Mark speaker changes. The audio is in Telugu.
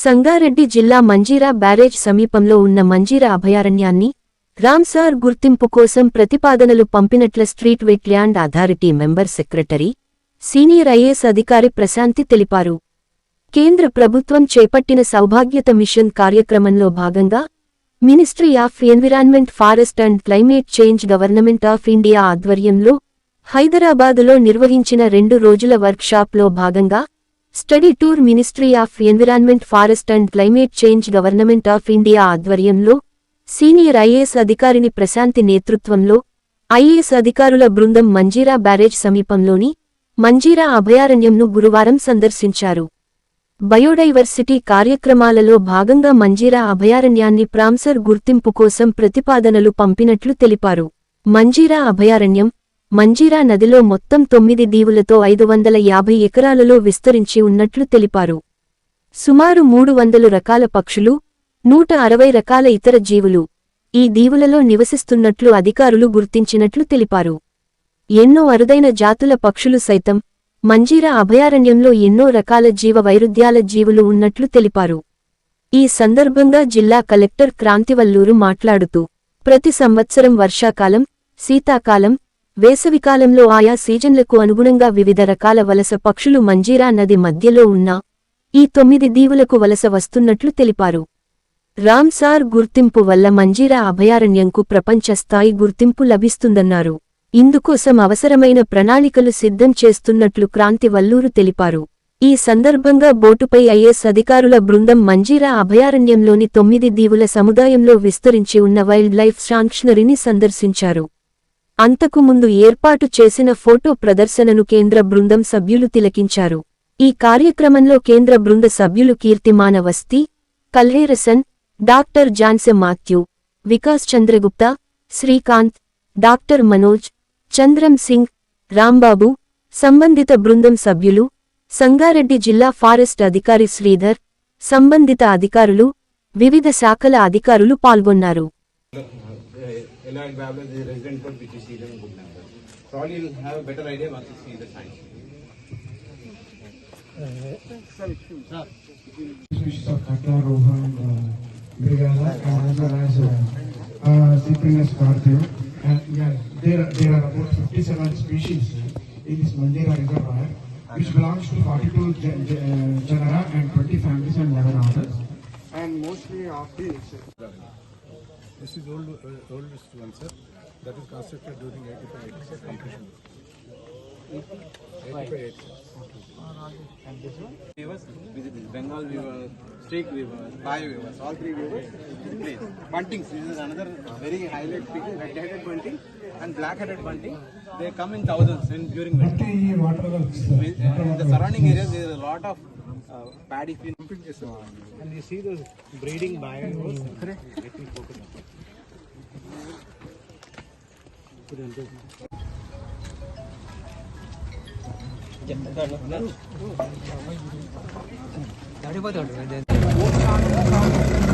Speaker 1: సంగారెడ్డి జిల్లా మంజీరా బ్యారేజ్ సమీపంలో ఉన్న మంజీరా అభయారణ్యాన్ని రామ్సార్ గుర్తింపు కోసం ప్రతిపాదనలు పంపినట్ల state wetland authority member secretary senior IAS అధికారి ప్రశాంతి తెలిపారు. కేంద్ర ప్రభుత్వం చేపట్టిన సౌభాగ్యత మిషన్ కార్యక్రమంలో భాగంగా ministry of environment forest and climate change government of India ఆధ్వర్యంలో హైదరాబాదులో నిర్వహించిన రెండు రోజుల వర్క్షాప్లో భాగంగా study tour ministry of environment forest and climate change government of India ఆధ్వర్యంలో సీనియర్ ఐఏఎస్ అధికారిని ప్రశాంతి నేతృత్వంలో ఐఏఎస్ అధికారుల బృందం మంజీరా బ్యారేజ్ సమీపంలోని మంజీరా అభయారణ్యంను గురువారం సందర్శించారు. బయోడైవర్సిటీ కార్యక్రమాలలో భాగంగా మంజీరా అభయారణ్యాన్ని ప్రాంసర్ గుర్తింపు కోసం ప్రతిపాదనలు పంపినట్లు తెలిపారు. మంజీరా అభయారణ్యం మంజీరా నదిలో మొత్తం తొమ్మిది దీవులతో ఐదు వందల యాభై ఎకరాలలో విస్తరించి ఉన్నట్లు తెలిపారు. సుమారు మూడు వందలు రకాల పక్షులు నూట అరవై రకాల ఇతర జీవులు ఈ దీవులలో నివసిస్తున్నట్లు అధికారులు గుర్తించినట్లు తెలిపారు. ఎన్నో అరుదైన జాతుల పక్షులు సైతం మంజీరా అభయారణ్యంలో ఎన్నో రకాల జీవ వైరుధ్యాల జీవులు ఉన్నట్లు తెలిపారు. ఈ సందర్భంగా జిల్లా కలెక్టర్ క్రాంతివల్లూరు మాట్లాడుతూ ప్రతి సంవత్సరం వర్షాకాలం శీతాకాలం వేసవికాలంలో ఆయా సీజన్లకు అనుగుణంగా వివిధ రకాల వలస పక్షులు మంజీరా నది మధ్యలో ఉన్న ఈ తొమ్మిది దీవులకు వలస వస్తున్నట్లు తెలిపారు. రామ్సార్ గుర్తింపు వల్ల మంజీరా అభయారణ్యంకు ప్రపంచ స్థాయి గుర్తింపు లభిస్తుందన్నారు. ఇందుకోసం అవసరమైన ప్రణాళికలు సిద్ధం చేస్తున్నట్లు క్రాంతి వల్లూరు తెలిపారు. ఈ సందర్భంగా బోటుపై ఐఏఎస్ అధికారుల బృందం మంజీరా అభయారణ్యంలోని తొమ్మిది దీవుల సముదాయంలో విస్తరించి ఉన్న వైల్డ్ లైఫ్ శాంక్షనరీని సందర్శించారు. అంతకుముందు ఏర్పాటు చేసిన ఫోటో ప్రదర్శనను కేంద్ర బృందం సభ్యులు తిలకించారు. ఈ కార్యక్రమంలో కేంద్ర బృంద సభ్యులు కీర్తిమాన వస్తి కల్హేరసన్ డాక్టర్ జాన్సె మాథ్యూ వికాస్ చంద్రగుప్త శ్రీకాంత్ డాక్టర్ మనోజ్ చంద్రం సింగ్ రాంబాబు సంబంధిత బృందం సభ్యులు సంగారెడ్డి జిల్లా ఫారెస్ట్ అధికారి శ్రీధర్ సంబంధిత అధికారులు వివిధ శాఖల అధికారులు పాల్గొన్నారు.
Speaker 2: Eloy Babla is a resident code which you see them in good number. Probably you'll have a better idea once you see the sign.
Speaker 3: species of Kata, Rohan, uh, Brigada, and as uh, uh, Cyprinus scorpio. And yeah, there, there are about 57 species in this Mandira reservoir, which belongs to 42 gen- gen- uh, genera and 20 families and 11 orders. And mostly of these,
Speaker 4: This is old, uh, oldest one, sir. That is constructed during 85 86 completion. 85 86.
Speaker 2: Weavers, visit this Bengal weaver, streak weaver, spy weavers, all three weavers in place. Buntings, this is another very highlight speaking, red-headed bunting and black-headed bunting. They come in thousands in, during winter. In the surrounding areas, there is a lot of uh, paddy field.
Speaker 4: And you see those breeding bios. Getting focused. 나를 봐도 안 돼.